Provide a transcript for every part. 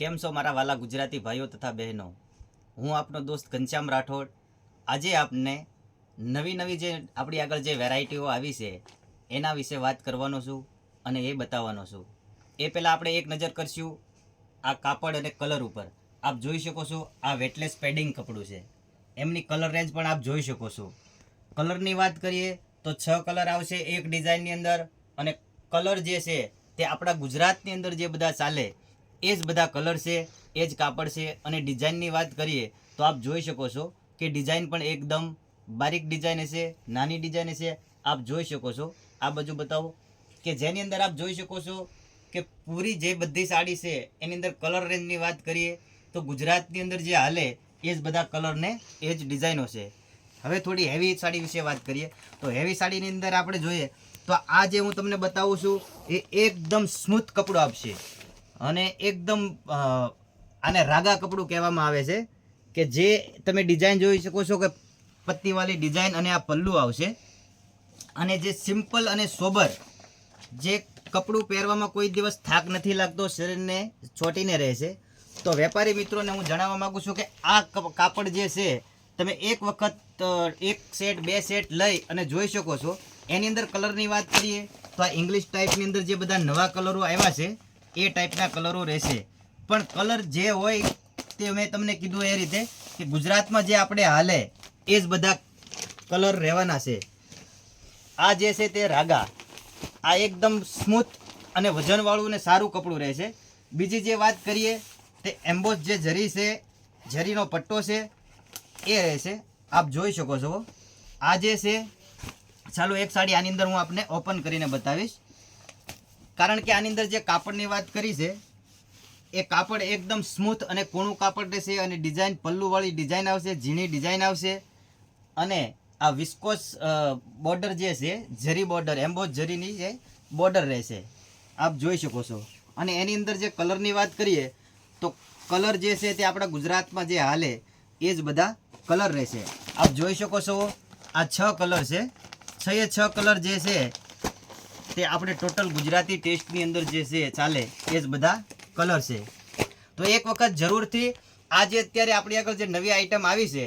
કેમ છો મારા વાલા ગુજરાતી ભાઈઓ તથા બહેનો? હું આપનો દોસ્ત ઘનશ્યામ રાઠોડ. આજે આપને નવી નવી જે આપણી આગળ જે વેરાયટીઓ આવી છે, એના વિશે વાત કરવાનો છું અને એ બતાવવાનો છું. એ પહેલાં આપણે એક નજર કરશું આ કાપડ અને કલર ઉપર. આપ જોઈ શકો છો આ વેટલેસ પેડિંગ કપડું છે. એમની કલર રેન્જ પણ આપ જોઈ શકો છો. કલરની વાત કરીએ તો છ કલર આવશે એક ડિઝાઇનની અંદર અને કલર જે છે તે આપણા ગુજરાતની અંદર જે બધા ચાલે એ જ બધા કલર છે, એ જ કાપડ છે અને ડિઝાઇનની વાત કરીએ તો આપ જોઈ શકો છો કે ડિઝાઇન પણ એકદમ બારીક ડિઝાઇન હશે, નાની ડિઝાઇન હશે. આપ જોઈ શકો છો. આ બાજુ બતાવો કે જેની અંદર આપ જોઈ શકો છો કે પૂરી જે બધી સાડી છે, એની અંદર કલર રેન્જની વાત કરીએ તો ગુજરાતની અંદર જે હાલે, એ જ બધા કલરને એ જ ડિઝાઇનો છે. હવે થોડી હેવી સાડી વિશે વાત કરીએ તો હેવી સાડીની અંદર આપણે જોઈએ તો આ જે હું તમને બતાવું છું, એ એકદમ સ્મૂથ કપડું આપશે. અને એકદમ આને રાગા કપડું કહેવામાં આવે છે કે જે તમે ડિઝાઇન જોઈ શકો છો કે પત્તીવાળી ડિઝાઇન અને આ પલ્લું આવશે. અને જે સિમ્પલ અને સોબર જે કપડું પહેરવામાં કોઈ દિવસ થાક નથી લાગતો, શરીરને ચોંટીને રહે છે. તો વેપારી મિત્રોને હું જણાવવા માગું છું કે આ કપ- કાપડ જે છે, તમે એક વખત એક સેટ બે સેટ લઈ અને જોઈ શકો છો. એની અંદર કલરની વાત કરીએ તો આ ઇંગ્લિશ ટાઈપની અંદર જે બધા નવા કલરો આવ્યા છે એ ટાઈપના કલરો રહેશે. પણ કલર જે હોય તે મેં તમને કીધું એ રીતે કે ગુજરાતમાં જે આપણે હાલે, એ જ બધા કલર રહેવાના છે. આ જે છે તે રાગા. આ એકદમ સ્મૂથ અને વજનવાળું અને સારું કપડું રહેશે બીજી જે વાત કરીએ, તે એમ્બોસ જે જરી છે, જરીનો પટ્ટો છે, એ રહેશે આપ જોઈ શકો છો. આ જે છે, ચાલો એક સાડી આની અંદર હું આપને ઓપન કરીને બતાવીશ. કારણ કે આની અંદર જે કાપડની વાત કરી છે, એ કાપડ એકદમ સ્મૂથ અને કૂણું કાપડ રહેશે અને ડિઝાઇન પલ્લુવાળી ડિઝાઇન આવશે, ઝીણી ડિઝાઇન આવશે. અને આ વિસ્કોસ બોર્ડર જે છે જરી બોર્ડર એમ્બોઝ જરીની જે બોર્ડર રહેશે. આપ જોઈ શકો છો. અને એની અંદર જે કલરની વાત કરીએ, તો કલર જે છે તે આપણા ગુજરાતમાં જે હાલે, એ જ બધા કલર રહેશે. આપ જોઈ શકો છો, આ છ કલર છે. છ એ છ કલર જે છે તે આપણે ટોટલ ગુજરાતી ટેસ્ટની અંદર જે છે, ચાલે, એ જ બધા કલર છે. તો એક વખત જરૂરથી આ જે અત્યારે આપણી આગળ જે નવી આઈટમ આવી છે,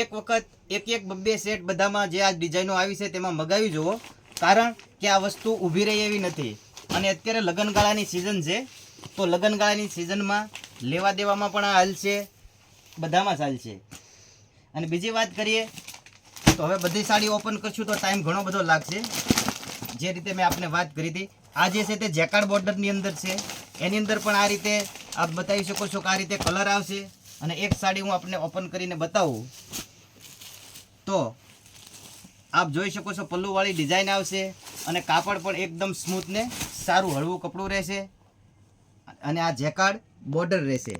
એક વખત એક એક બબ્બે સેટ બધામાં જે આ ડિઝાઇનો આવી છે, તેમાં મગાવી જુઓ. કારણ કે આ વસ્તુ ઊભી રહી એવી નથી. અને અત્યારે લગ્નગાળાની સિઝન છે, તો લગ્નગાળાની સિઝનમાં લેવા દેવામાં પણ આ હાલશે બધામાં ચાલશે અને બીજી વાત કરીએ, તો હવે બધી સાડી ઓપન કરશું તો ટાઈમ ઘણો બધો લાગશે. જે રીતે મેં આપને વાત કરી હતી, આ જે છે તે જેકાર્ડ બોર્ડરની અંદર છે. એની અંદર પણ આ રીતે આપ બતાવી શકો છો કે આ રીતે કલર આવશે અને એક સાડી હું આપને ઓપન કરીને બતાવું. તો આપ જોઈ શકો છો પલ્લુવાળી ડિઝાઇન આવશે અને કાપડ પણ એકદમ સ્મૂથ ને સારું હળવું કપડું રહેશે અને આ જેકાર્ડ બોર્ડર રહેશે.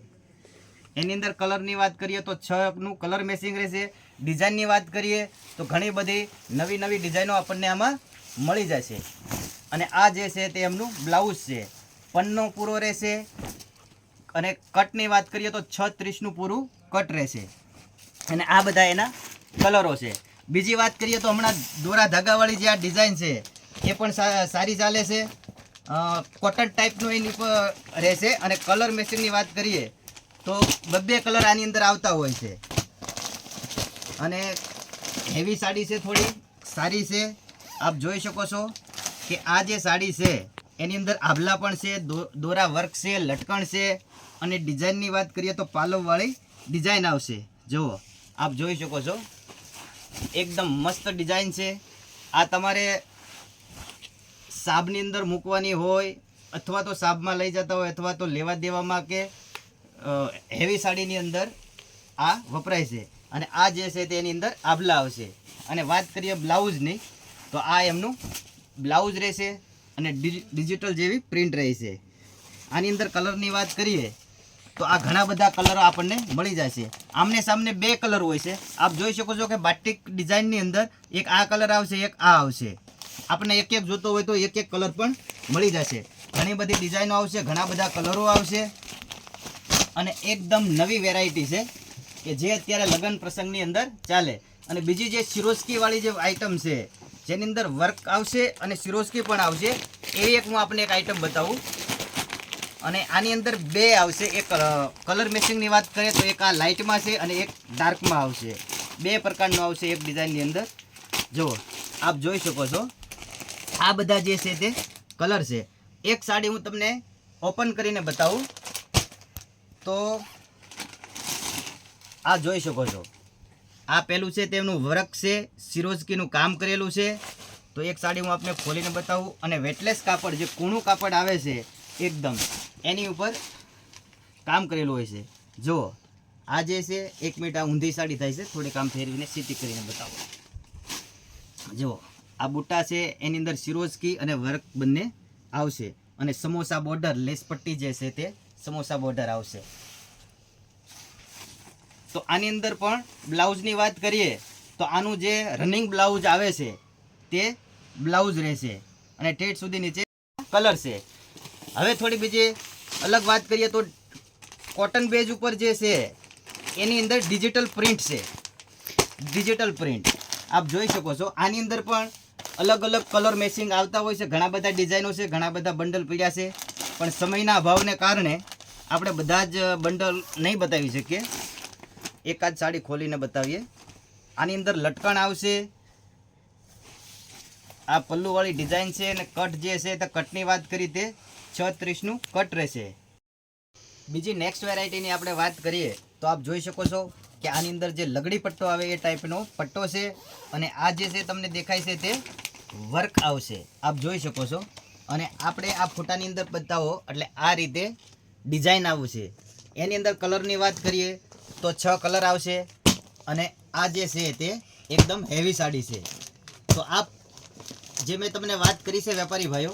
એની અંદર કલરની વાત કરીએ તો છનું કલર મેસિંગ રહેશે. ડિઝાઇનની વાત કરીએ તો ઘણી બધી નવી નવી ડિઝાઇનો આપણને આમાં મળી જશે. અને આ જે છે તે એમનું બ્લાઉઝ છે. પન્નો પૂરો રહેશે. અને કટની વાત કરીએ તો છ ત્રીસનું પૂરું કટ રહેશે. અને આ બધા એના કલરો છે. બીજી વાત કરીએ તો હમણાં દોરા ધાગાવાળી જે આ ડિઝાઇન છે, એ પણ સારી ચાલે છે. કોટન ટાઈપનું એની પર રહેશે. અને કલર મેચિંગની વાત કરીએ તો બબ્બે કલર આની અંદર આવતા હોય છે. અને હેવી સાડી છે થોડી, સારી છે. આપ જોઈ શકો છો કે આ જે સાડી છે, એની અંદર આભલા પણ છે દોરા વર્ક છે, લટકણ છે, અને ડિઝાઇનની વાત કરીએ તો પાલવવાળી ડિઝાઇન આવશે. જુઓ, આપ જોઈ શકો છો. એકદમ મસ્ત ડિઝાઇન છે. આ તમારે સાબની અંદર મૂકવાની હોય, અથવા તો સાબમાં લઈ જતા હોય, અથવા તો લેવા દેવામાં કે હેવી સાડીની અંદર આ વપરાય છે. અને આ જે છે તેની અંદર આભલા આવશે. અને વાત કરીએ બ્લાઉઝની તો આ એમનું બ્લાઉઝ રહેશે અને ડિજિટલ જેવી પ્રિન્ટ રહેશે. આની અંદર કલરની વાત કરીએ, તો આ ઘણા બધા કલરો આપણને મળી જશે. આમને સામને બે કલર હોય છે. આપ જોઈ શકો છો કે બાટિક ડિઝાઇનની અંદર એક આ કલર આવશે, એક આ આવશે. આપણને એક એક જોતો હોય તો એક એક કલર પણ મળી જશે. ઘણી બધી ડિઝાઇનો આવશે, ઘણા બધા કલરો આવશે. અને એકદમ નવી વેરાયટી છે કે જે અત્યારે લગ્ન પ્રસંગની અંદર ચાલે. અને બીજી જે વાળી જે આઈટમ છે જેની અંદર વર્ક આવશે અને સિરોસ્કી પણ આવશે. એવી એક હું આપને એક આઈટમ બતાવું. અને આની અંદર બે આવશે. એક કલર મેચિંગની વાત કરીએ તો એક આ લાઇટમાં છે અને એક ડાર્કમાં આવશે. બે પ્રકારનું આવશે એક ડિઝાઇનની અંદર. જુઓ, આપ જોઈ શકો છો. આ બધા જે છે તે કલર છે. એક સાડી હું તમને ઓપન કરીને બતાવું. તો, આ જોઈ શકો છો. આ પહેલું છે, તેમનું વર્ક છે સિરોજકીનું કામ કરેલું છે. તો એક સાડી હું આપને ખોલીને બતાવું અને વેટલેસ કાપડ, જે કૂણું કાપડ આવે છે, એકદમ, એની ઉપર કામ કરેલું હોય છે. જુઓ, આ જે છે, એક મિનિટ આ ઊંધી સાડી થાય છે, થોડી કામ ફેરવીને સીધી કરીને બતાવો. જુઓ, આ બુટ્ટા છે, એની અંદર સિરોજકી અને વર્ક બંને આવશે. અને સમોસા બોર્ડર લેસ પટ્ટી જે છે તે સમોસા બોર્ડર આવશે. તો આની અંદર પણ બ્લાઉઝની વાત કરીએ, તો આનું જે રનિંગ બ્લાઉઝ આવે છે, તે બ્લાઉઝ રહેશે અને ટેટ સુધી નીચે કલર છે. હવે થોડી બીજી અલગ વાત કરીએ તો કોટન બેઝ ઉપર જે છે, એની અંદર ડિજિટલ પ્રિન્ટ છે. ડિજિટલ પ્રિન્ટ આપ જોઈ શકો છો. આની અંદર પણ અલગ અલગ કલર મેચિંગ આવતા હોય છે. ઘણા બધા ડિઝાઇનો છે, ઘણા બધા બંડલ પડ્યા છે. પણ સમયના અભાવને કારણે આપણે બધા જ બંડલ નહીં બતાવી શકીએ. એકાદ સાડી ખોલીને બતાવીએ. આની અંદર લટકણ આવશે. આ પલ્લુવાળી ડિઝાઇન છે અને કટ જે છે તો કટની વાત કરી તે છત્રીસનું કટ રહેશે. બીજી નેક્સ્ટ વેરાયટીની આપણે વાત કરીએ તો આપ જોઈ શકો છો કે આની અંદર જે લગડી પટ્ટો આવે એ ટાઈપનો પટ્ટો છે અને આ જે છે તમને દેખાય છે તે વર્ક આવશે. આપ જોઈ શકો છો. અને આપણે આ ફોટાની અંદર બતાવો એટલે આ રીતે ડિઝાઇન આવશે એની અંદર કલરની વાત કરીએ તો છ કલર આવશે. અને આ જે છે તે એકદમ હેવી સાડી છે. તો આપ જે મેં તમને વાત કરી છે વેપારી ભાઈઓ,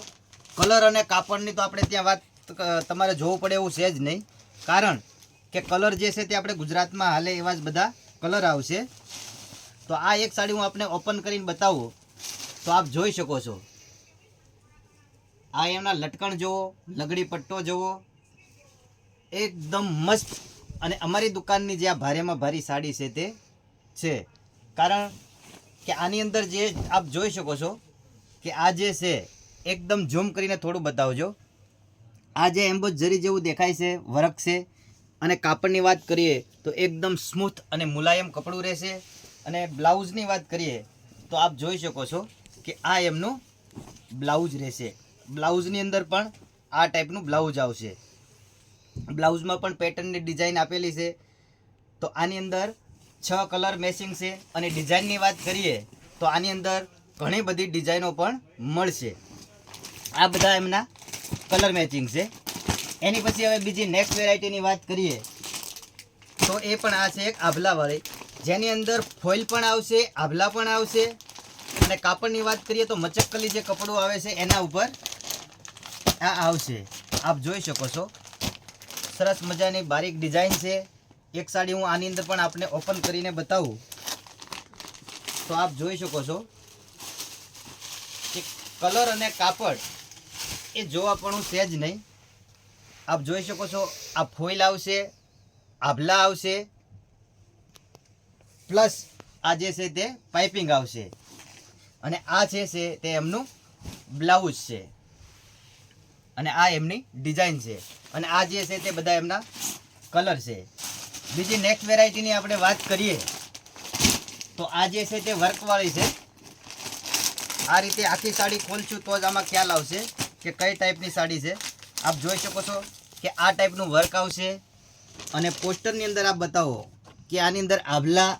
કલર અને કાપડની તો આપણે ત્યાં વાત તમારે જોવું પડે એવું છે જ નહીં. કારણ કે કલર જે છે તે આપણે ગુજરાતમાં હાલે એવા જ બધા કલર આવશે. તો આ એક સાડી હું આપને ઓપન કરીને બતાવું. તો આપ જોઈ શકો છો. આ એમના લટકણ જુઓ, લગડી પટ્ટો જુઓ. એકદમ મસ્ત અને અમારી દુકાનની જે આ ભારેમાં ભારી સાડી છે તે છે. કારણ કે આની અંદર જે આપ જોઈ શકો છો કે આ જે છે, એકદમ ઝૂમ કરીને થોડું બતાવજો. આ જે એમ્બોઝ જરી જેવું દેખાય છે, વર્ક છે, અને કાપડની વાત કરીએ તો એકદમ સ્મૂથ અને મુલાયમ કપડું રહેશે. અને બ્લાઉઝની વાત કરીએ તો આપ જોઈ શકો છો કે આ એમનું બ્લાઉઝ રહેશે. બ્લાઉઝની અંદર પણ આ ટાઈપનું બ્લાઉઝ આવશે. બ્લાઉઝમાં પણ પેટર્નની ડિઝાઇન આપેલી છે. તો આની અંદર છ કલર મેચિંગ છે. અને ડિઝાઇનની વાત કરીએ, તો આની અંદર ઘણી બધી ડિઝાઇનો પણ મળશે. આ બધા એમના કલર મેચિંગ છે. એની પછી હવે બીજી નેક્સ્ટ વેરાયટીની વાત કરીએ, તો એ પણ આ છે એક આભલાવાળી. જેની અંદર ફોઇલ પણ આવશે, આભલા પણ આવશે. અને કાપડની વાત કરીએ તો મચકલી જે કપડું આવે છે, એના ઉપર આ આવશે. આપ જોઈ શકો છો. સરસ મજાની બારીક ડિઝાઇન છે. એક સાડી હું આની અંદર પણ આપને ઓપન કરીને બતાવું. તો આપ જોઈ શકો છો કે કલર અને કાપડ એ જોવા પણ છે જ નહીં. આપ જોઈ શકો છો, આ ફોઇલ આવશે, આભલા આવશે, પ્લસ આ જે છે તે પાઇપિંગ આવશે. અને આ છે તે એમનું બ્લાઉઝ છે. અને આ એમની ડિઝાઇન છે. અને આ જે છે તે બધા એમના કલર છે. બીજી નેક્સ્ટ વેરાયટીની આપણે વાત કરીએ, તો આ જે છે તે વર્કવાળી છે. આ રીતે આખી સાડી ખોલશું તો જ આમાં ખ્યાલ આવશે કે કઈ ટાઈપની સાડી છે. આપ જોઈ શકો છો કે આ ટાઈપનું વર્ક આવશે. અને પોસ્ટરની અંદર આપ બતાવો કે આની અંદર આભલા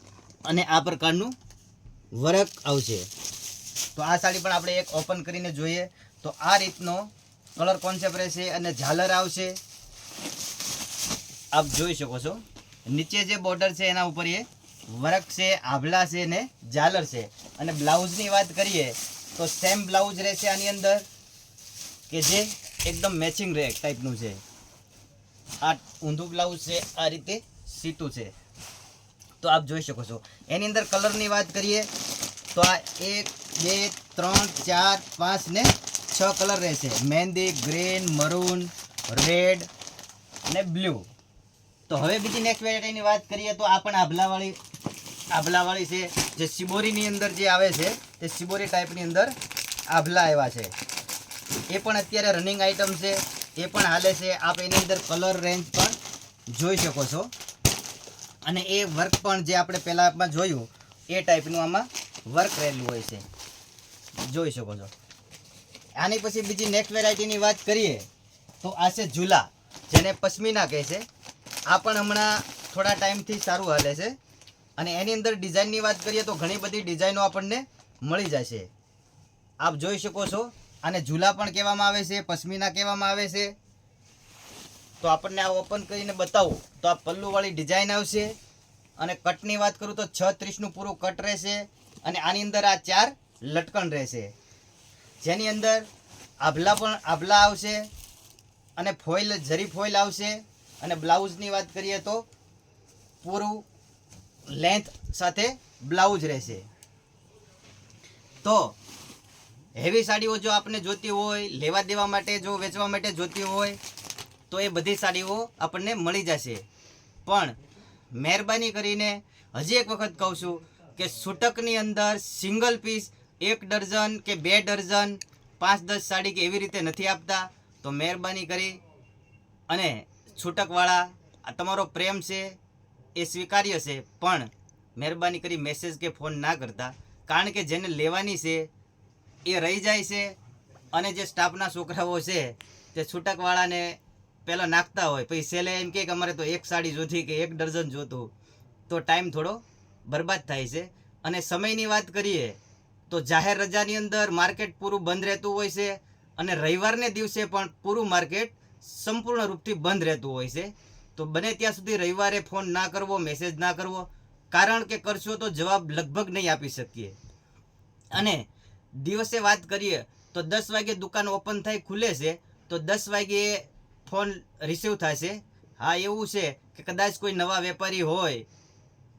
અને આ પ્રકારનું વર્ક આવશે. તો આ સાડી પણ આપણે એક ઓપન કરીને જોઈએ. તો આ રીતનો કલર કોન્સેપ્ટ રહેશે અને ઝાલર આવશે. આપ જોઈ શકો છો. નીચે જે બોર્ડર છે એના ઉપર એ વર્ક છે, આભલા છે ને ઝાલર છે. અને બ્લાઉઝની વાત કરીએ તો સેમ બ્લાઉઝ રહેશે આની અંદર કે જે એકદમ મેચિંગ રહે ટાઈપનું છે. આ ઊંધું બ્લાઉઝ છે, આ રીતે સીતું છે. તો આપ જોઈ શકો છો. એની અંદર કલરની વાત કરીએ તો આ એક, બે, ત્રણ, ચાર, પાંચ ને છ કલર રહેશે. મહેંદી, ગ્રીન, મરૂન, રેડ અને બ્લુ. તો હવે બીજી નેક્સ્ટ વેરાયટીની વાત કરીએ તો આ પણ આભલાવાળી આભલાવાળી છે. જે સિબોરીની અંદર જે આવે છે, તે સિબોરી ટાઈપની અંદર આભલા આવ્યા છે. એ પણ અત્યારે રનિંગ આઇટમ છે. એ પણ હાલે છે. આપ એની અંદર કલર રેન્જ પણ જોઈ શકો છો. અને એ વર્ક પણ જે આપણે પહેલાંમાં જોયું, એ ટાઈપનું આમાં વર્ક રહેલું હોય છે. જોઈ શકો છો. આની પછી બીજી નેક્સ્ટ વેરાયટીની વાત કરીએ, તો આ છે ઝૂલા, જેને પશ્મિના કહે છે. આ પણ હમણાં થોડા ટાઈમથી સારું હાલે છે. અને એની અંદર ડિઝાઇનની વાત કરીએ તો ઘણી બધી ડિઝાઇનો આપણને મળી જશે. આપ જોઈ શકો છો. આને ઝૂલા પણ કહેવામાં આવે છે, પશ્મિના કહેવામાં આવે છે. તો આપણને આ ઓપન કરીને બતાવું. તો આ પલ્લુવાળી ડિઝાઇન આવશે. અને કટની વાત કરું તો છ ત્રીસનું પૂરું કટ રહેશે. અને આની અંદર આ ચાર લટકણ રહેશે. જેની અંદર આભલા પણ, આભલા આવશે અને ફોઇલ જરી ફોઇલ આવશે. અને બ્લાઉઝની વાત કરીએ તો પૂરું લેન્થ સાથે બ્લાઉઝ રહેશે. તો હેવી સાડીઓ જો આપને જોતી હોય, લેવા દેવા માટે જો, વેચવા માટે જોતી હોય, તો એ બધી સાડીઓ આપણને મળી જશે. પણ મહેરબાની કરીને હજી એક વખત કહું છું કે છૂટકની અંદર સિંગલ પીસ એક ડઝન કે બે ડઝન પાંચ દસ સાડી કે એવી રીતે નથી આપતા, તો મહેરબાની કરી અને છૂટકવાળા, આ તમારો પ્રેમ છે, એ સ્વીકાર્ય છે, પણ મહેરબાની કરી મેસેજ કે ફોન ના કરતા, કારણ કે જેને લેવાની છે, એ રહી જાય છે, અને જે સ્ટાફના છોકરાઓ છે, તે છૂટકવાળાને પહેલાં નાખતા હોય, પછી સેલે એમ કે અમારે તો એક સાડી જોતી કે એક ડઝન જોતું, તો ટાઈમ થોડો બરબાદ થાય છે. અને સમયની વાત કરીએ તો જાહેર રજાની અંદર માર્કેટ પૂરું બંધ રહેતું હોય છે અને રવિવારને દિવસે પણ પૂરું માર્કેટ સંપૂર્ણ રૂપથી બંધ રહેતું હોય છે. તો બને ત્યાં સુધી રવિવારે ફોન ના કરવો, મેસેજ ના કરવો, કારણ કે કરશો તો જવાબ લગભગ નહીં આપી શકીએ. અને દિવસે વાત કરીએ તો દસ વાગે દુકાન ઓપન થાય, ખુલે છે, તો દસ વાગે ફોન રિસીવ થશે. હા, એવું છે કે કદાચ કોઈ નવા વેપારી હોય,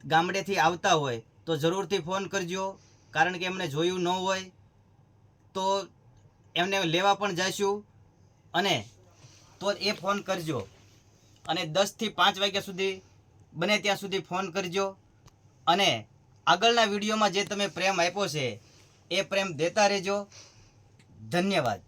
ગામડેથી આવતા હોય, તો જરૂરથી ફોન કરજો. કારણ કે એમને જોયું ન હોય, તો એમને લેવા પણ જઈશું અને તો એ ફોન કરજો. અને દસથી પાંચ વાગ્યા સુધી બને ત્યાં સુધી ફોન કરજો. અને આગળના વિડીયોમાં જે તમે પ્રેમ આપ્યો છે, એ પ્રેમ દેતા રહેજો. ધન્યવાદ.